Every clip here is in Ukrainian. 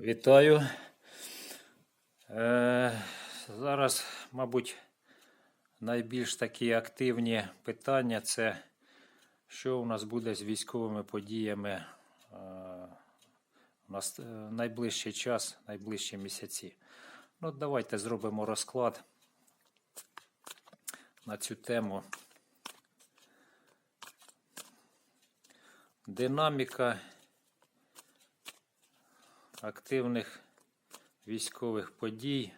Вітаю. Е, зараз, мабуть, найбільш такі активні питання це що у нас буде з військовими подіями е, в нас- е, найближчий час, найближчі місяці. Ну, давайте зробимо розклад на цю тему. Динаміка активних військових подій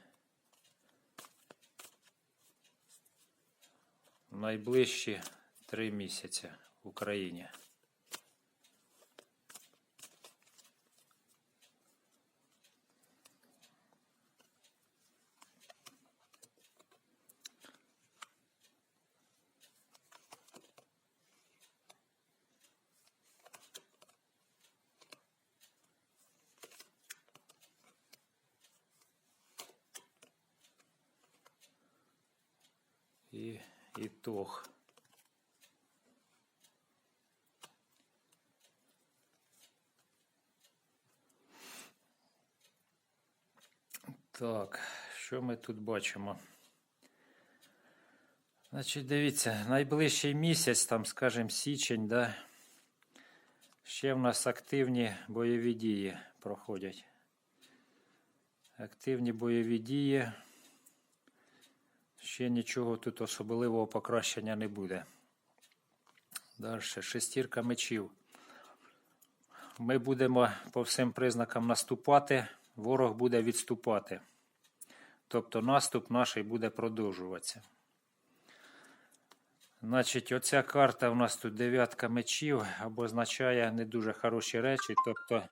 в найближчі три місяці в Україні. І ітог. Так, що ми тут бачимо? Значить, дивіться, найближчий місяць, там, скажімо, січень, да, ще в нас активні бойові дії проходять. Активні бойові дії. Ще нічого тут особливого покращення не буде. Далі, шестірка мечів. Ми будемо по всім признакам наступати, ворог буде відступати. Тобто наступ наш буде продовжуватися. Значить, оця карта у нас тут дев'ятка мечів обозначає не дуже хороші речі. Тобто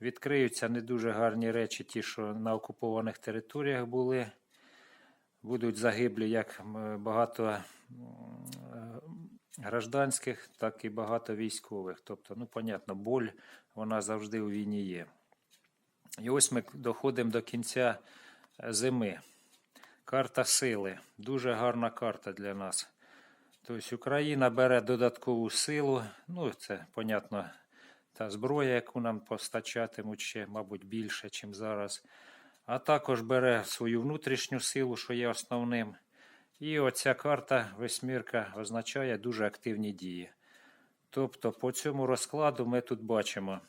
відкриються не дуже гарні речі, ті, що на окупованих територіях були будуть загиблі як багато е, гражданських, так і багато військових. Тобто, ну, понятно, боль вона завжди у війні є. І ось ми доходимо до кінця е, зими. Карта сили. Дуже гарна карта для нас. Тобто Україна бере додаткову силу. Ну, це, понятно, та зброя, яку нам постачатимуть ще, мабуть, більше, ніж зараз а також бере свою внутрішню силу, що є основним. І оця карта восьмірка означає дуже активні дії. Тобто, по цьому розкладу ми тут бачимо,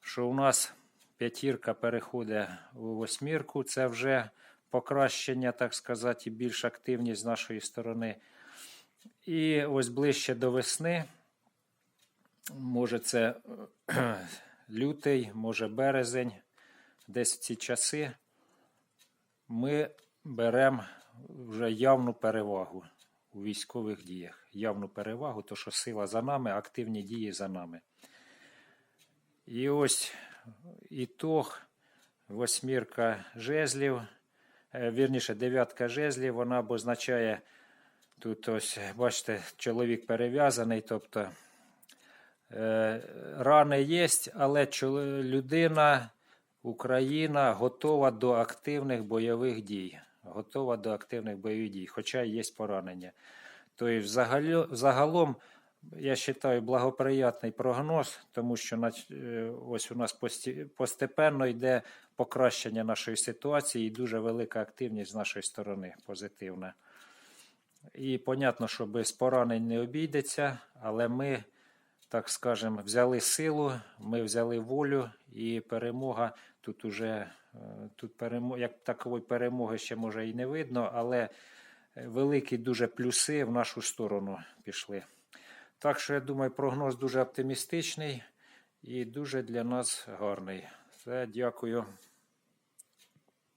що у нас п'ятірка переходить у восьмірку, це вже покращення, так сказати, і більш активність з нашої сторони. І ось ближче до весни, може це лютий, може березень десь в ці часи ми беремо вже явну перевагу у військових діях. Явну перевагу, то що сила за нами, активні дії за нами. І ось ітог, восьмірка жезлів, е, вірніше, дев'ятка жезлів, вона обозначає, тут ось, бачите, чоловік перев'язаний, тобто е, рани є, але людина. Україна готова до активних бойових дій. Готова до активних бойових дій, хоча є поранення. Тобто, взагалі, загалом, я вважаю, благоприятний прогноз, тому що е, ось у нас постепенно йде покращення нашої ситуації і дуже велика активність з нашої сторони позитивна. І понятно, що без поранень не обійдеться, але ми так скажемо, взяли силу, ми взяли волю і перемога. Тут уже е, тут перемо, як такової перемоги ще може і не видно, але е, великі дуже плюси в нашу сторону пішли. Так що я думаю, прогноз дуже оптимістичний і дуже для нас гарний. Все, дякую.